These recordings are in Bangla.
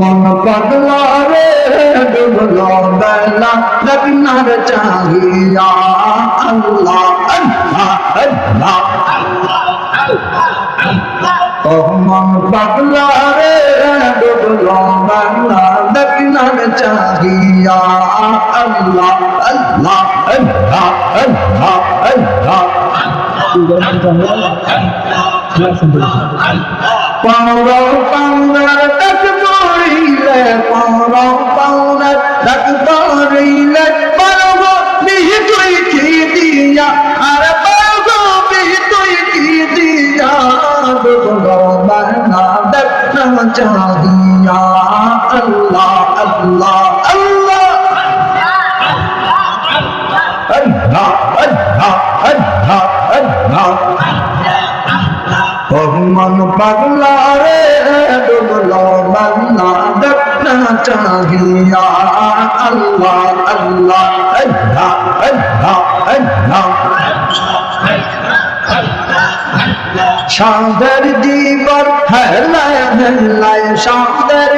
মন পাগলা রে ডুবলো বেলা লগ্নার চাহিয়া আল্লাহ আল্লাহ আল্লাহ। মন পাগলা রে ডুবলো বেলা লগ্নার চাহিয়া আল্লাহ আল্লাহ। আল্লাহ আল্লাহ আল্লাহ। পাওরা পাওনার ডাক পড়িলে পাওরা পাওনার ডাক পড়িলে পারব নিহি তুই কি দিয়া? আর পারব নিহি তুই কি দিয়া? ডুবলো বানা ডাক না চাহিয়া আল্লাহ আল্লাহ। মন পাগলা রে ডুবলো বাংলা দেখনা চাহিয়া। আল্লাহ আল্লাহ আল্লাহ আল্লাহ আল্লাহ। সাঁদের জীবন হেলায় হেলায়, সাঁদের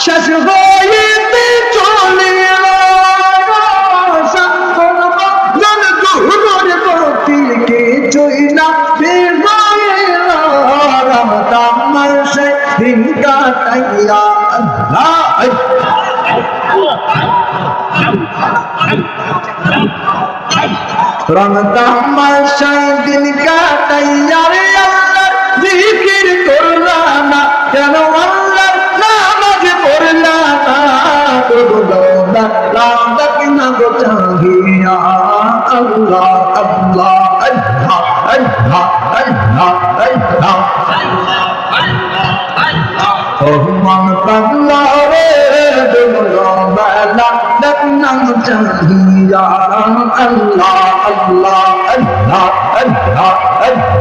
শেষ বইতে দিন কাটাইয়া তামার দিন কাটাইয়া জিকির করলাম না, কেন আল্লাহ নামাজ পড়লাম না করল লাদাক না গো চাহিয়া, আল্লাহ আল্লাহ আল্লাহ আল্লাহ আল্লাহ আল্লাহ। ওহমান পাগলা আল্লাহ আল্লাহ।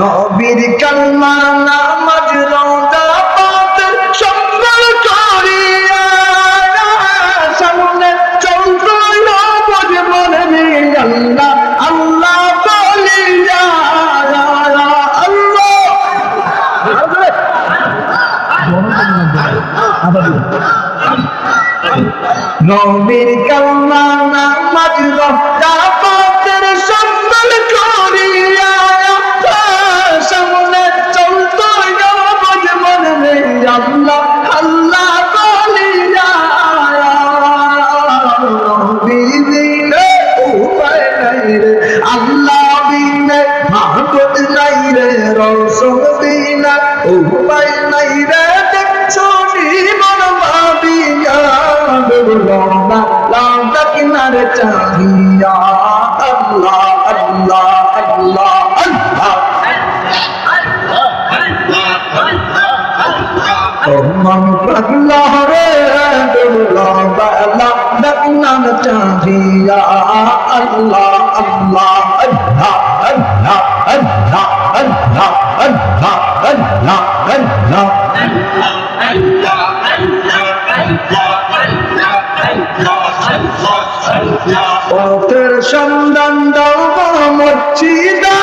নবীর কাল্লা নামাজ রোজা পাতের সম্বল করিয়া। সামনে চলতো নবজ মনে আল্লাহ আল্লাহ বলিয়া আল্লাহ। নবীর কাল্লা নামাজ রোজা লম্বা কিনারে চাহিয়া আল্লাহ আল্লাহ আল্লাহ আল্লাহ মন পাগলা রে ডুবলা বালা দেখনা চাহিয়া আল্লাহ আল্লাহ আল্লাহ আল্লাহ আল্লাহ আল্লাহ আল্লাহ আল্লাহ আল্লাহ পথের সন্ধান দাও মসজিদা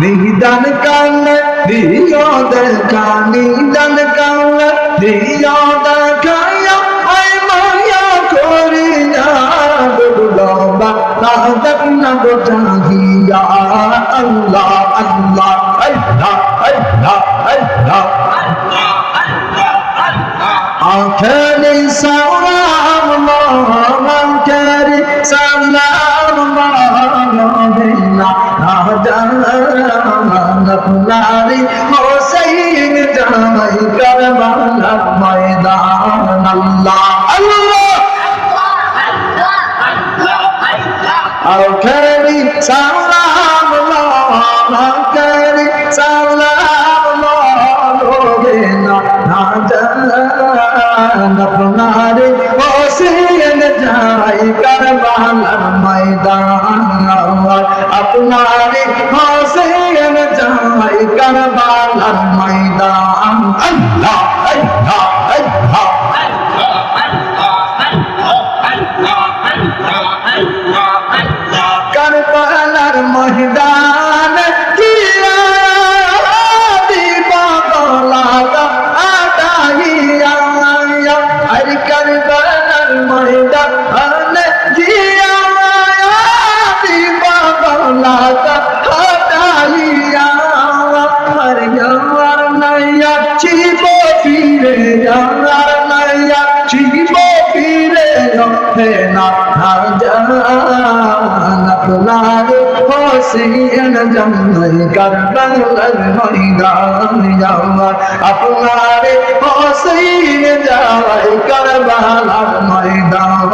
নিদান কাল দিও দরকার নিদান কাল দিও বাদান্না গোজাহিয়া আল্লাহ আল্লাহ আল্লাহ আল্লাহ আল্লাহ আখেরি সালাম আখেরি সালাম নারি হোসাইন জামাই করবালা ময়দান আল্লাহ লখারি সালাম লখারি সালাম লোগে না না জানা না প্রণারে ওসি মহিদান কিয়া দিব গলাগা আটাহিয়া আর করবানার মহিদান জিয়া দিব গলাগা আটাহিয়া মর যাওয়ার নাইয়া জীব ফিরে যাওয়ার নাইয়া জীব ফিরে যাবে না আর জানা আপনার হোসেন জন্মই কারবালার ময়দান যাওয়া আপনার হোসেন যাওয়াই কারবালার ময়দান।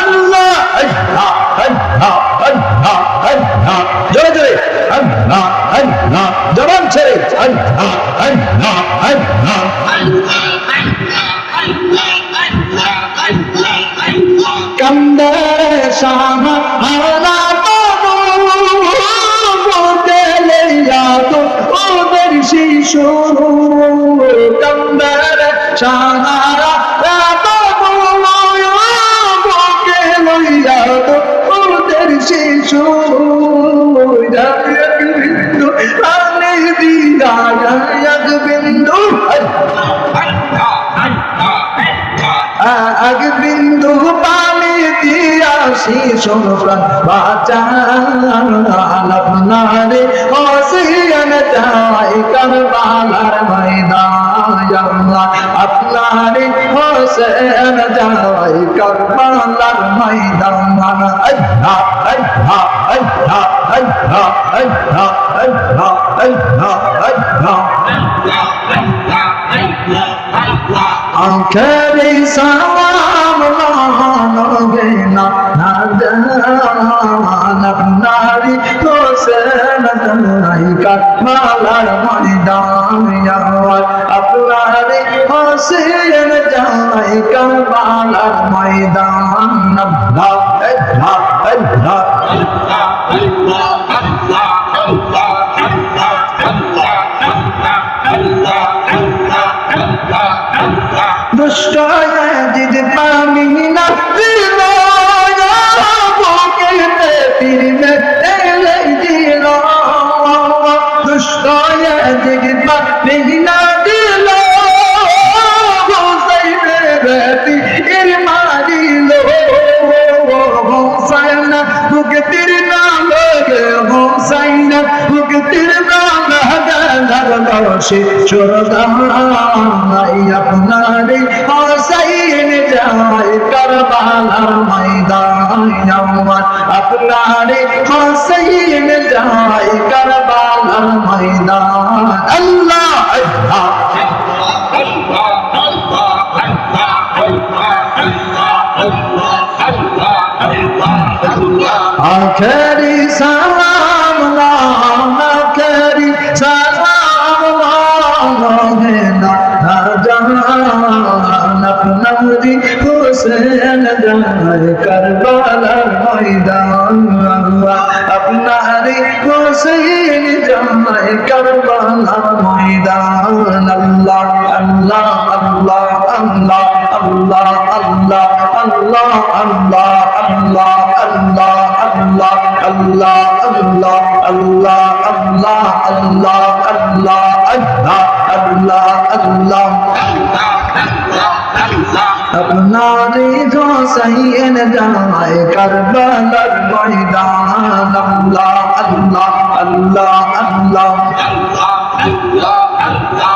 আল্লাহ আল্লাহ আল্লাহ আল্লাহ আল্লাহ। জোরে জোরে। আল্লাহ আল্লাহ, জবান ছেড়ে। আল্লাহ আল্লাহ আল্লাহ। শুরুকম বার সাহারা রাতো বলো আমাকে লইয়া তো শিশু শিশুর প্রাণ বাঁচান আপনারে হোসেন যাই কারবালার ময়দান। আপনারে হোসেন যাই কারবালার ময়দান। আল্লাহ আল্লাহ আল্লাহ আল্লাহ আল্লাহ আল্লাহ আল্লাহ আল্লাহ আখেরি সালাম না না। মানব নারী তো কাঠমালার ময়দান আপনার হোসেন জামাই কামালার ময়দান। আল্লাহ। আল্লাহ আল্লাহ আল্লাহ আল্লাহ। সে চোরদাই আপনারে হোসাইন যায় কারবালার ময়দান আমার আপনারে হোসাইন যায় কারবালার ময়দান আল্লাহ আল্লাহ আখেরি সালাম আল্লাহ আল্লাহ আল্লাহ আল্লাহ আল্লাহ আল্লাহ আল্লাহ আল্লাহ। আল্লাহ আপনারে হোসাইন যায় কারবালার ময়দান। আল্লাহ আল্লাহ আল্লাহ আল্লাহ। لا